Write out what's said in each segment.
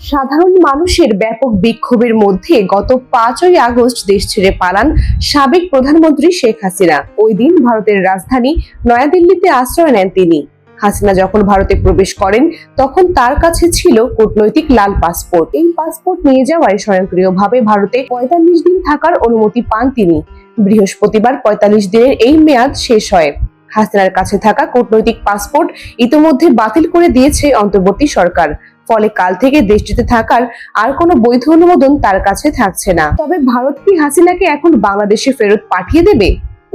সাধারণ মানুষের ব্যাপক বিক্ষোভের মধ্যে গত পাঁচই আগস্ট দেশ ছেড়ে পালান সাবেক প্রধানমন্ত্রী শেখ হাসিনা। ওই দিন ভারতের রাজধানী নয়াদিল্লিতে আশ্রয় নেন তিনি। হাসিনা যখন ভারতে প্রবেশ করেন, তখন তার কাছে ছিল কূটনৈতিক লাল পাসপোর্ট। এই পাসপোর্ট নিয়ে যাওয়ায় স্বয়ংক্রিয়ভাবে ভারতে পঁয়তাল্লিশ দিন থাকার অনুমতি পান তিনি। বৃহস্পতিবার পঁয়তাল্লিশ দিনের এই মেয়াদ শেষ হয়। হাসিনার কাছে থাকা কূটনৈতিক পাসপোর্ট ইতোমধ্যে বাতিল করে দিয়েছে অন্তর্বর্তী সরকার। ফলে কাল থেকে দেশটিতে থাকার আর কোনো বৈধ অনুমোদন তার কাছে থাকছে না। তবে ভারত কি হাসিনাকে এখন বাংলাদেশে ফেরত পাঠিয়ে দেবে?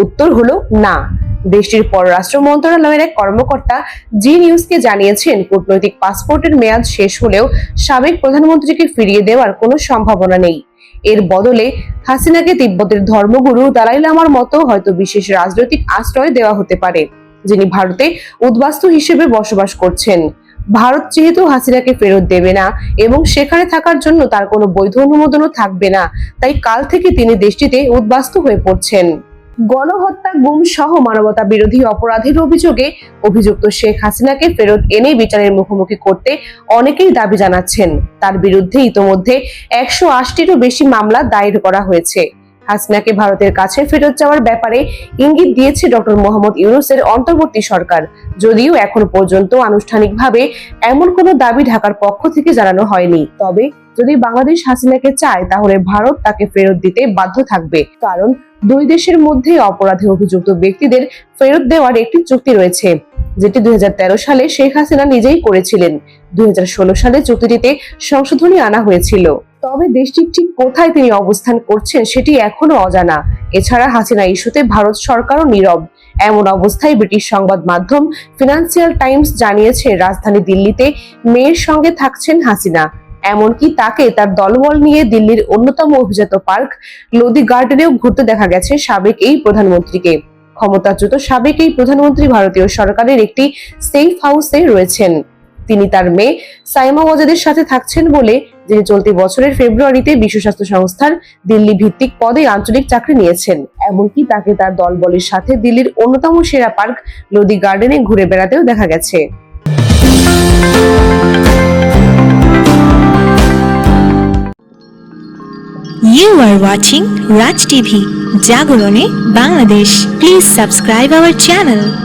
উত্তর হলো না। দেশটির পররাষ্ট্র মন্ত্রণালয়ের এক কর্মকর্তা জি নিউজকে জানিয়েছেন, কূটনৈতিক পাসপোর্টের মেয়াদ শেষ হলেও সাবেক প্রধানমন্ত্রীকে ফিরিয়ে দেওয়ার কোনো সম্ভাবনা নেই। এর বদলে হাসিনাকে তিব্বতের ধর্মগুরু দালাই লামার মতো হয়তো বিশেষ রাজনৈতিক আশ্রয় দেওয়া হতে পারে, যিনি ভারতে উদ্বাস্তু হিসেবে বসবাস করছেন। ভারত যেহেতু হাসিনাকে ফেরত দেবে না এবং সেখানে থাকার জন্য তার কোনো বৈধ অনুমোদনও থাকবে না, তাই কাল থেকে তিনি দেশটিতে উদ্বাস্তু হয়ে পড়ছেন। গণহত্যা গুম সহ মানবতা বিরোধী অপরাধের অভিযোগে অভিযুক্ত শেখ হাসিনাকে ফেরত এনে বিচারের মুখোমুখি করতে অনেকেই দাবি জানাচ্ছেন। তার বিরুদ্ধে ইতোমধ্যে একশো আশটিরও বেশি মামলা দায়ের করা হয়েছে। হাসিনাকে ভারতের কাছে ফেরত যাওয়ার ব্যাপারে ইঙ্গিত দিয়েছে ডক্টর মোহাম্মদ ইউনুসের অন্তর্বর্তী সরকার। যদিও এখন পর্যন্ত আনুষ্ঠানিকভাবে এমন কোনো দাবি ঢাকার পক্ষ থেকে জানানো হয়নি। তবে যদি বাংলাদেশ হাসিনাকে চায়, তাহলে ভারত তাকে ফেরত দিতে বাধ্য থাকবে। কারণ দুই দেশের মধ্যে অপরাধে অভিযুক্ত ব্যক্তিদের ফেরত দেওয়ার একটি চুক্তি রয়েছে, যেটি দুই হাজার তেরো সালে শেখ হাসিনা নিজেই করেছিলেন। দুই হাজার ষোলো সালে চুক্তিটিতে সংশোধনী আনা হয়েছিল। তবে দেশটির ঠিক কোথায় তিনি অবস্থান করছেন সেটি এখনও অজানা। এছাড়া হাসিনা ইস্যুতে ভারত সরকারও নীরব। এমন অবস্থায় ব্রিটিশ সংবাদ মাধ্যম ফিনান্সিয়াল টাইমস জানিয়েছে, রাজধানী দিল্লিতে মেয়ের সঙ্গে থাকছেন হাসিনা। এমনকি তাকে তার দলবল নিয়ে দিল্লির অন্যতম অভিজাত পার্ক লোদি গার্ডেনেও ঘুরতে দেখা গেছে সাবেক এই প্রধানমন্ত্রীকে। ক্ষমতাচ্যুত সাবেক এই প্রধানমন্ত্রী ভারতীয় সরকারের একটি সেফ হাউসে রয়েছেন। তিনি তার মেয়ে সাইমা ওয়াজেদের সাথে থাকছেন বলে যিনি চলতি বছরের ফেব্রুয়ারিতে বিশ্ব স্বাস্থ্য সংস্থার দিল্লি ভিত্তিক পদে আঞ্চলিক চাকরি নিয়েছেন এমনকি তাকে তার দলবলের সাথে দিল্লির অন্যতম সেরা পার্ক লোদি গার্ডেনে ঘুরে বেড়াতেও দেখা গেছে You are watching Raj TV, Jagorone, Bangladesh. Please subscribe our channel.